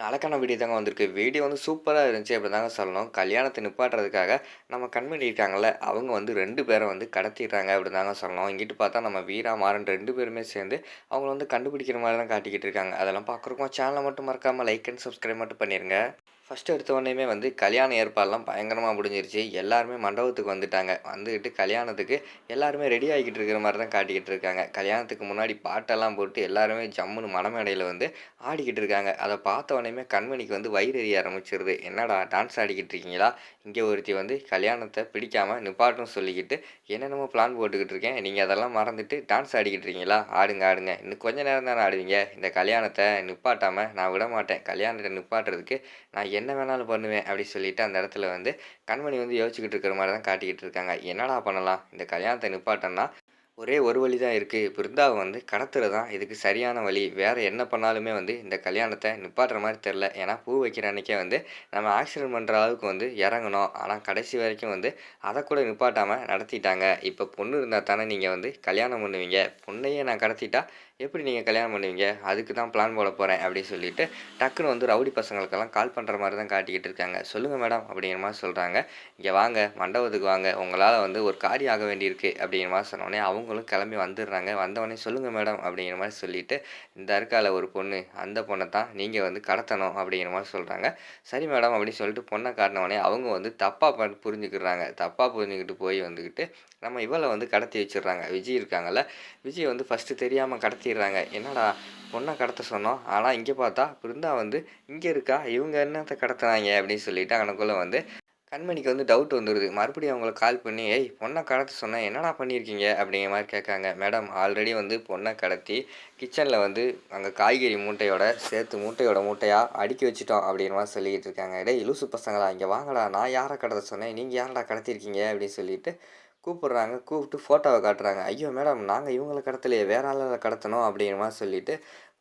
நாளைக்கான வீடியோ தாங்க வந்திருக்கு. வீடியோ வந்து சூப்பராக இருந்துச்சு அப்படி தாங்க சொல்லணும். கல்யாணத்தை நிப்பாட்டுறதுக்காக நம்ம கண்மணி இருக்காங்கல்ல அவங்க வந்து ரெண்டு பேரை வந்து கடத்திடுறாங்க அப்படி தாங்க சொல்லணும். இங்கிட்டு பார்த்தா நம்ம வீரா மாறன் ரெண்டு பேருமே சேர்ந்து அவங்கள வந்து கண்டுபிடிக்கிற மாதிரி தான் காட்டிக்கிட்டு இருக்காங்க. அதெல்லாம் பார்க்குறக்கும் சேனலை மட்டும் மறக்காமல் லைக் அண்ட் சப்ஸ்கிரைப் மட்டும் பண்ணிடுங்க ஃபஸ்ட்டு எடுத்த உடனேயுமே வந்து கல்யாண ஏற்பாடெல்லாம் பயங்கரமாக முடிஞ்சிருச்சு. எல்லாருமே மண்டபத்துக்கு வந்துட்டாங்க. வந்துக்கிட்டு கல்யாணத்துக்கு எல்லாருமே ரெடி ஆகிக்கிட்டு இருக்கிற மாதிரி தான் காட்டிக்கிட்டு இருக்காங்க. கல்யாணத்துக்கு முன்னாடி பாட்டெல்லாம் போட்டு எல்லாருமே ஜம்முன்னு மணமேடையில் வந்து ஆடிக்கிட்டு இருக்காங்க. அதை பார்த்த உடனேயுமே கண்மணிக்கு வந்து வயிறு எறிய ஆரம்பிச்சிருது. என்னடா டான்ஸ் ஆடிக்கிட்டு இருக்கீங்களா? இங்கே ஒருத்தி வந்து கல்யாணத்தை பிடிக்காமல் நிப்பாட்டும் சொல்லிக்கிட்டு என்னென்னமோ பிளான் போட்டுக்கிட்டு இருக்கேன். நீங்கள் அதெல்லாம் மறந்துட்டு டான்ஸ் ஆடிக்கிட்டு இருக்கீங்களா? ஆடுங்க ஆடுங்க. இன்னும் கொஞ்ச நேரம் தானே ஆடுவீங்க. இந்த கல்யாணத்தை நிப்பாட்டாமல் நான் விட மாட்டேன் கல்யாணத்தை நிப்பாட்டுறதுக்கு நான் என்ன வேணாலும் பண்ணுவேன் அப்படி சொல்லிட்டு அந்த இடத்துல வந்து கண்மணி வந்து யோசிச்சுக்கிட்டு இருக்கிற மாதிரி தான் காட்டிக்கிட்டு இருக்காங்க. என்னடா பண்ணலாம்? இந்த கல்யாணத்தை நிப்பாட்டோன்னா ஒரே ஒரு வழி தான் இருக்குது பிருந்தாவை வந்து கடத்துறது தான் இதுக்கு சரியான வழி. வேறு என்ன பண்ணாலுமே வந்து இந்த கல்யாணத்தை நிப்பாட்டுற மாதிரி தெரில ஏன்னா பூ வைக்கிற அன்றைக்கே வந்து நம்ம ஆக்சிடென்ட் பண்ணுற அளவுக்கு வந்து இறங்கணும். ஆனால் கடைசி வரைக்கும் வந்து அதை கூட நிப்பாட்டாமல் நடத்திட்டாங்க. இப்போ பொண்ணு இருந்தால் தானே நீங்கள் வந்து கல்யாணம் பண்ணுவீங்க. பொண்ணையே நான் கடத்திட்டா எப்படி நீங்கள் கல்யாணம் பண்ணுவீங்க? அதுக்கு தான் பிளான் போட போகிறேன் அப்படின்னு சொல்லிட்டு டக்குன்னு வந்து ரவுடி பசங்களுக்கெல்லாம் கால் பண்ணுற மாதிரி தான் காட்டிக்கிட்டு இருக்காங்க. சொல்லுங்கள் மேடம் அப்படிங்கிற மாதிரி சொல்கிறாங்க இங்கே வாங்க மண்டபத்துக்கு வாங்க. உங்களால் வந்து ஒரு காரியம் ஆக வேண்டியிருக்கு அப்படிங்கிற மாதிரி சொன்னோடனே அவங்களும் கிளம்பி வந்துடுறாங்க. வந்தவொடனே சொல்லுங்கள் மேடம் அப்படிங்கிற மாதிரி சொல்லிட்டு இந்த இருக்கால ஒரு பொண்ணு அந்த பொண்ணை தான் நீங்கள் வந்து கடத்தணும் அப்படிங்கிற மாதிரி சொல்கிறாங்க சரி மேடம் அப்படின்னு சொல்லிட்டு பொண்ணை காட்டினவொடனே அவங்க வந்து தப்பாக ப புரிஞ்சுக்கிறாங்க. தப்பாக புரிஞ்சுக்கிட்டு போய் வந்துக்கிட்டு நம்ம இவளை வந்து கடத்தி வச்சிடுறாங்க. விஜய் இருக்காங்கல்ல விஜய் வந்து ஃபஸ்ட்டு தெரியாமல் கடத்தி கடத்திடுறாங்க என்னடா பொண்ணை கடத்த சொன்னோம். ஆனால் இங்கே பார்த்தா பிருந்தா வந்து இங்கே இருக்கா? இவங்க என்னத்தை கடத்துனாங்க? அப்படின்னு சொல்லிட்டு அவனுக்குள்ளே வந்து கண்மணிக்கு வந்து டவுட் வந்துடுது மறுபடியும் அவங்கள கால் பண்ணி ஏய் பொண்ணை கடத்த சொன்னேன். என்னடா பண்ணியிருக்கீங்க? அப்படிங்கிற மாதிரி கேட்காங்க. மேடம் ஆல்ரெடி வந்து பொண்ணை கடத்தி கிச்சனில் வந்து அங்கே காய்கறி மூட்டையோட சேர்த்து மூட்டையோட மூட்டையாக அடுக்கி வச்சுட்டோம் அப்படிங்கிற மாதிரி சொல்லிக்கிட்டு இருக்காங்க. டேய் இலுசு பசங்களா இங்கே வாங்கடா. நான் யாரை கடத்த சொன்னேன்? நீங்கள் யாரடா கடத்திருக்கீங்க அப்படின்னு சொல்லிட்டு கூப்பிட்றாங்க கூப்பிட்டு ஃபோட்டோவை காட்டுறாங்க. ஐயோ மேடம் நாங்கள் இவங்களை கடத்தலையே வேற ஆளில் கடத்தணும் அப்படிங்கிற மாதிரி சொல்லிட்டு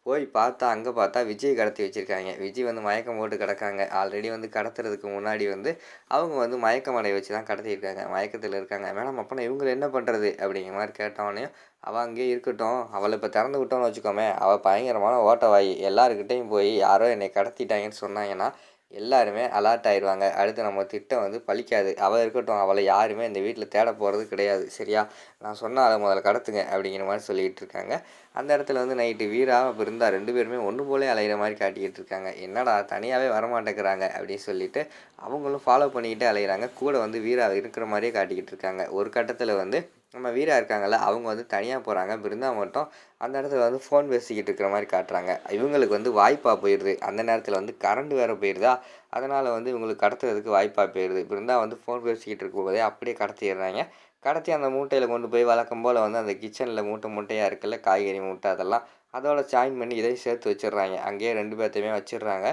போய் பார்த்தா அங்கே பார்த்தா விஜய் கடத்தி வச்சுருக்காங்க. விஜய் வந்து மயக்கம் போட்டு கிடக்காங்க. ஆல்ரெடி வந்து கடத்துறதுக்கு முன்னாடி வந்து அவங்க வந்து மயக்கம் அடைய வச்சு தான் கடத்தியிருக்காங்க. மயக்கத்தில் இருக்காங்க. மேடம் அப்போனா இவங்களை என்ன பண்ணுறது அப்படிங்கிற மாதிரி கேட்டவொடனே அவள் அங்கேயே இருக்கட்டும். அவளை இப்போ திறந்து விட்டோன்னு வச்சுக்கோமே. அவள் பயங்கரமான ஓட்டவாயி. எல்லாருக்கிட்டேயும் போய் யாரோ என்னை கடத்திட்டாங்கன்னு சொன்னாங்கன்னா எல்லாருமே அலர்ட் ஆயிடுவாங்க. அடுத்து நம்ம திட்டம் வந்து பழிக்காது. அவள் இருக்கட்டும் அவளை யாருமே இந்த வீட்டில் தேட போகிறது கிடையாது. சரியா? நான் சொன்னால் அதை முதல்ல கடத்துங்க அப்படிங்கிற மாதிரி சொல்லிக்கிட்டு இருக்காங்க. அந்த இடத்துல வந்து நைட்டு வீரா இருந்தால் ரெண்டு பேருமே ஒன்று போலே அலைகிற மாதிரி காட்டிக்கிட்டு இருக்காங்க. என்னடா தனியாகவே வரமாட்டேங்கிறாங்க அப்படின்னு சொல்லிட்டு அவங்களும் ஃபாலோ பண்ணிக்கிட்டே அலைகிறாங்க கூட வந்து வீரா இருக்கிற மாதிரியே காட்டிக்கிட்டு இருக்காங்க. ஒரு கட்டத்தில் வந்து நம்ம வீரா இருக்காங்கல்ல அவங்க வந்து தனியாக போகிறாங்க பிருந்தா மட்டும் அந்த இடத்துல வந்து ஃபோன் பேசிக்கிட்டு இருக்கிற மாதிரி காட்டுறாங்க. இவங்களுக்கு வந்து வாய்ப்பாக போயிடுது அந்த நேரத்தில் வந்து கரண்ட் வேறு போயிடுதா அதனால் வந்து இவங்களுக்கு கடத்துறதுக்கு வாய்ப்பாக போயிடுது பிருந்தா வந்து ஃபோன் பேசிக்கிட்டு இருக்கும்போதே அப்படியே கடத்திடுறாங்க கடத்தி அந்த மூட்டையில் கொண்டு போய் வழக்கம் போல் வந்து அந்த கிச்சனில் மூட்டை மூட்டையாக இருக்குல்ல காய்கறி மூட்டை அதெல்லாம் அதோட ஜாயின் பண்ணி இதையும் சேர்த்து வச்சிடுறாங்க. அங்கேயே ரெண்டு பேர்த்தையுமே வச்சிடுறாங்க.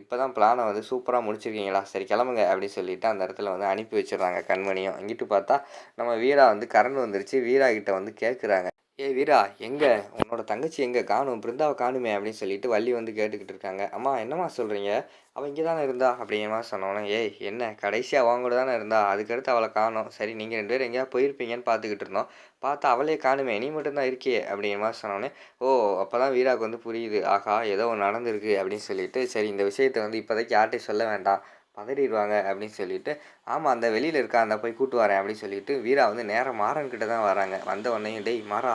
இப்போ தான் பிளானை வந்து சூப்பராக முடிச்சிருக்கீங்களா? சரி கிளம்புங்க அப்படின்னு சொல்லிட்டு அந்த இடத்துல வந்து அனுப்பி வச்சிடுறாங்க கண்மணியும். இங்கிட்டு பார்த்தா நம்ம வீரா வந்து கரண்ட் வந்துருச்சு. வீரா கிட்ட வந்து கேட்குறாங்க ஏ வீரா எங்கே? உன்னோட தங்கச்சி எங்கே? காணும். பிருந்தாவை காணுமே அப்படின்னு சொல்லிட்டு வள்ளி வந்து கேட்டுக்கிட்டு இருக்காங்க. அம்மா என்னம்மா சொல்கிறீங்க அவள் இங்கே தானே இருந்தா? அப்படிங்கிற மாதிரி சொன்னோன்னே ஏய் என்ன? கடைசியாக அவங்க கூட தானே இருந்தா? அதுக்கடுத்து அவளை காணும். சரி நீங்கள் ரெண்டு பேரும் எங்கேயா போயிருப்பீங்கன்னு பார்த்துக்கிட்டு இருந்தோம். பார்த்தா அவளே காணுமே. நீ மட்டும்தான் இருக்கியே அப்படிங்கிற மாதிரி சொன்னோன்னே ஓ அப்போ தான் வீராவுக்கு வந்து புரியுது. ஆகா ஏதோ ஒன்று நடந்திருக்கு அப்படின்னு சொல்லிட்டு சரி இந்த விஷயத்தை வந்து இப்போதைக்கு யார்கிட்டையும் சொல்ல வேண்டாம். பதறிடுவாங்க அப்படின்னு சொல்லிட்டு ஆமாம் அந்த வெளியில் இருக்கா அந்த போய் கூட்டு வரேன் அப்படின்னு சொல்லிட்டு வீரா வந்து நேரம் மாறன்கிட்ட தான் வராங்க. வந்த உடனே டேய் மாறா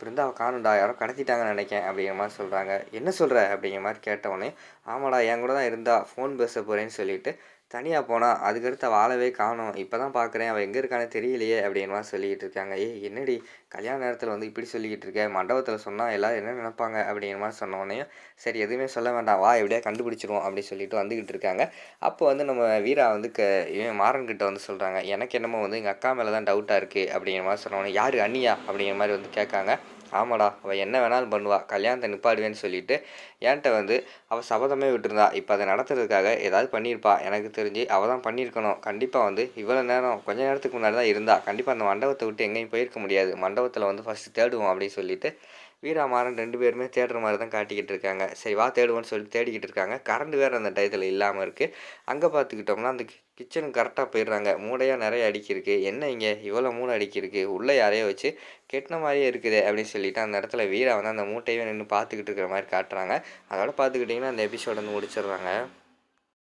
பிருந்தாவை காணுண்டா யாரோ கடத்திட்டாங்கன்னு நினைக்கேன் அப்படிங்கிற மாதிரி சொல்கிறாங்க என்ன சொல்கிற அப்படிங்கிற மாதிரி கேட்ட உடனே ஆமாடா என் கூட தான் இருந்தா ஃபோன் பேச போகிறேன்னு சொல்லிட்டு தனியாக போனால் அதுக்கடுத்து அவள் ஆளவே காணும். இப்போ தான் பார்க்குறேன் அவள் எங்கே இருக்கானே தெரியலையே அப்படின்லாம் சொல்லிக்கிட்டு இருக்காங்க. ஏய் என்னடி? கல்யாண நேரத்தில் வந்து இப்படி சொல்லிக்கிட்டு இருக்க? மண்டபத்தில் சொன்னால் எல்லோரும் என்ன நினைப்பாங்க? அப்படிங்கிற மாதிரி சொன்னோடனே சரி எதுவுமே சொல்ல வேண்டாம். வா எப்படியா கண்டுபிடிச்சிருவோம் அப்படின்னு சொல்லிட்டு வந்துக்கிட்டு இருக்காங்க. அப்போ வந்து நம்ம வீரா வந்து க இவன் மாறன்கிட்ட வந்து சொல்கிறாங்க எனக்கு என்னமோ வந்து எங்கள் அக்கா மேலே தான் டவுட்டாக இருக்குது அப்படிங்கிற மாதிரி சொன்னோன்னே யார்? அண்ணியா? அப்படிங்கிற மாதிரி வந்து கேட்காங்க. ஆமாடா அவள் என்ன வேணாலும் பண்ணுவாள் கல்யாணத்தை நிப்பாடுவேன்னு சொல்லிட்டு என்கிட்ட வந்து அவள் சபதமே விட்டுருந்தா. இப்போ அதை நடத்துறதுக்காக ஏதாவது பண்ணியிருப்பா. எனக்கு தெரிஞ்சு அவள் தான் பண்ணியிருக்கணும். கண்டிப்பாக வந்து இவ்வளோ நேரம் கொஞ்ச நேரத்துக்கு முன்னாடி தான் இருந்தா. கண்டிப்பாக அந்த மண்டபத்தை விட்டு எங்கேயும் போயிருக்க முடியாது. மண்டபத்தில் வந்து ஃபஸ்ட்டு தேடுவோம் அப்படின்னு சொல்லிட்டு வீராமாறன் ரெண்டு பேருமே தேடுற மாதிரி தான் காட்டிக்கிட்டு இருக்காங்க. சரி வா தேடுவோன்னு சொல்லிட்டு தேடிக்கிட்டு இருக்காங்க. கரண்ட் வேறு அந்த டயத்தில் இல்லாமல் இருக்குது அங்கே பார்த்துக்கிட்டோம்னா அந்த கிச்சனுக்கு கரெக்டாக போயிடுறாங்க. மூடையாக நிறைய அடிக்கிருக்கு. என்ன இங்கே? இவ்வளோ மூளை அடிக்கிருக்கு. உள்ளே யாரையோ வச்சு கெட்டின மாதிரியே இருக்குது அப்படின்னு சொல்லிட்டு அந்த இடத்துல வீரா வந்து அந்த மூட்டையே நின்று பார்த்துக்கிட்டு இருக்கிற மாதிரி காட்டுறாங்க. அதோட பார்த்துக்கிட்டிங்கன்னா அந்த எபிசோட வந்து முடிச்சிடுறாங்க.